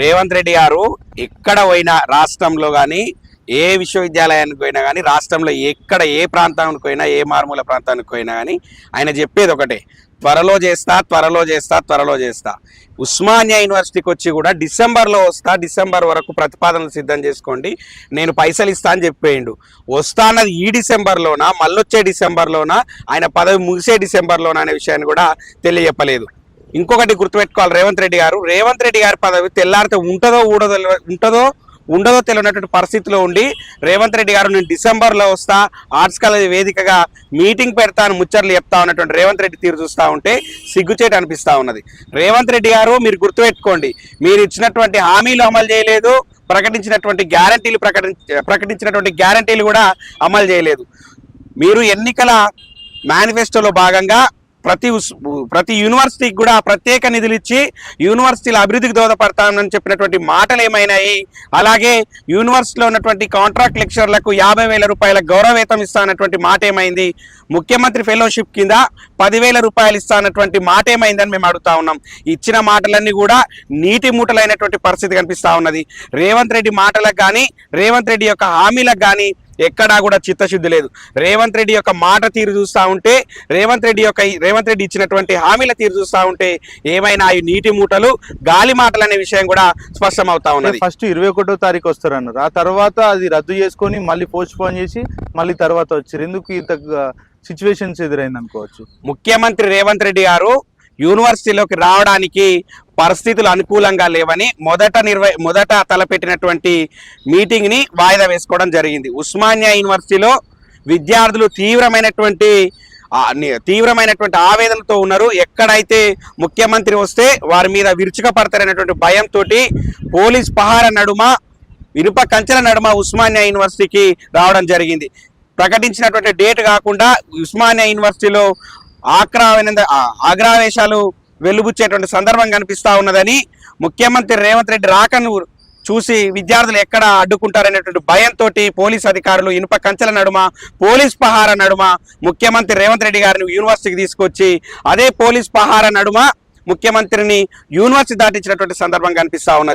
రేవంత్ రెడ్డి గారు ఎక్కడ పోయినా రాష్ట్రంలో కానీ ఏ విశ్వవిద్యాలయానికి పోయినా కానీ రాష్ట్రంలో ఎక్కడ ఏ ప్రాంతానికి పోయినా ఏ మారుమూల ప్రాంతానికి పోయినా కానీ ఆయన చెప్పేది ఒకటే త్వరలో చేస్తా త్వరలో చేస్తా త్వరలో చేస్తా. ఉస్మానియా యూనివర్సిటీకి వచ్చి కూడా డిసెంబర్లో వస్తా డిసెంబర్ వరకు ప్రతిపాదనలు సిద్ధం చేసుకోండి నేను పైసలు ఇస్తా అని చెప్పేయండు. వస్తా అన్నది ఈ డిసెంబర్లోనా మళ్ళొచ్చే డిసెంబర్లోనా ఆయన పదవి ముగిసే డిసెంబర్లోనా అనే విషయాన్ని కూడా తెలియజెప్పలేదు. ఇంకొకటి గుర్తుపెట్టుకోవాలి రేవంత్ రెడ్డి గారు. రేవంత్ రెడ్డి గారి పదవి తెల్లారితే ఉంటుందో ఊడదో ఉంటుందో ఉండదో తెలియనటువంటి పరిస్థితిలో ఉండి రేవంత్ రెడ్డి గారు నేను డిసెంబర్లో వస్తా ఆర్ట్స్ కాలేజ్ వేదికగా మీటింగ్ పెడతాను ముచ్చర్లు చెప్తా ఉన్నటువంటి రేవంత్ రెడ్డి తీరు చూస్తూ ఉంటే సిగ్గుచేటు అనిపిస్తూ ఉన్నది. రేవంత్ రెడ్డి గారు మీరు గుర్తుపెట్టుకోండి మీరు ఇచ్చినటువంటి హామీలు అమలు చేయలేదు ప్రకటించినటువంటి గ్యారంటీలు ప్రకటించ ప్రకటించినటువంటి గ్యారంటీలు కూడా అమలు చేయలేదు. మీరు ఎన్నికల మేనిఫెస్టోలో భాగంగా ప్రతి ఉస్- ప్రతి యూనివర్సిటీకి కూడా ప్రత్యేక నిధులు ఇచ్చి యూనివర్సిటీల అభివృద్ధికి దోహదపడతామని చెప్పినటువంటి మాటలు ఏమైనాయి? అలాగే యూనివర్సిటీలో ఉన్నటువంటి కాంట్రాక్ట్ లెక్చర్లకు యాభై వేల రూపాయల గౌరవవేతం ఇస్తానటువంటి మాట ఏమైంది? ముఖ్యమంత్రి ఫెలోషిప్ కింద పదివేల రూపాయలు ఇస్తానటువంటి మాట ఏమైందని మేము అడుగుతా ఉన్నాం. ఇచ్చిన మాటలన్నీ కూడా నీటి మూటలైనటువంటి పరిస్థితి కనిపిస్తా ఉన్నది. రేవంత్ రెడ్డి మాటలకు కానీ రేవంత్ రెడ్డి యొక్క హామీలకు కానీ ఎక్కడా కూడా చిత్తశుద్ధి లేదు. రేవంత్ రెడ్డి యొక్క మాట తీరు చూస్తూ ఉంటే రేవంత్ రెడ్డి యొక్క రేవంత్ రెడ్డి ఇచ్చినటువంటి హామీల తీరు చూస్తూ ఉంటే ఏమైనా ఈ నీటి మూటలు గాలి మాటలు అనే విషయం కూడా స్పష్టమవుతా ఉన్నది. ఫస్ట్ ఇరవై ఒకటో తారీఖు వస్తారు అన్నారు ఆ తర్వాత అది రద్దు చేసుకొని మళ్ళీ పోస్ట్ పోన్ చేసి మళ్ళీ తర్వాత వచ్చారు. ఎందుకు ఇంత సిచ్యువేషన్స్ ఎదురైంది అనుకోవచ్చు ముఖ్యమంత్రి రేవంత్ రెడ్డి గారు యూనివర్సిటీలోకి రావడానికి పరిస్థితులు అనుకూలంగా లేవని మొదట నిర్వ మొదట తలపెట్టినటువంటి మీటింగ్ని వాయిదా వేసుకోవడం జరిగింది. ఉస్మానియా యూనివర్సిటీలో విద్యార్థులు తీవ్రమైనటువంటి తీవ్రమైనటువంటి ఆవేదనతో ఉన్నారు. ఎక్కడైతే ముఖ్యమంత్రి వస్తే వారి మీద విరుచుక పడతారనేటువంటి భయంతో పోలీస్ పహార నడుమ ఇనుప కంచెల నడుమ ఉస్మానియా యూనివర్సిటీకి రావడం జరిగింది. ప్రకటించినటువంటి డేట్ కాకుండా ఉస్మానియా యూనివర్సిటీలో ఆక్రావేనంద ఆగ్రావేశాలు వెలుబుచ్చేటువంటి సందర్భం కనిపిస్తా ఉన్నదని ముఖ్యమంత్రి రేవంత్ రెడ్డి రాకను చూసి విద్యార్థులు ఎక్కడ అడ్డుకుంటారనేటువంటి భయంతో పోలీస్ అధికారులు ఇనుప కంచెల నడుమ పోలీస్ పహార నడుమ ముఖ్యమంత్రి రేవంత్ రెడ్డి గారిని యూనివర్సిటీకి తీసుకొచ్చి అదే పోలీస్ పహార నడుమ ముఖ్యమంత్రిని యూనివర్సిటీ దాటించినటువంటి సందర్భం కనిపిస్తా ఉన్నది.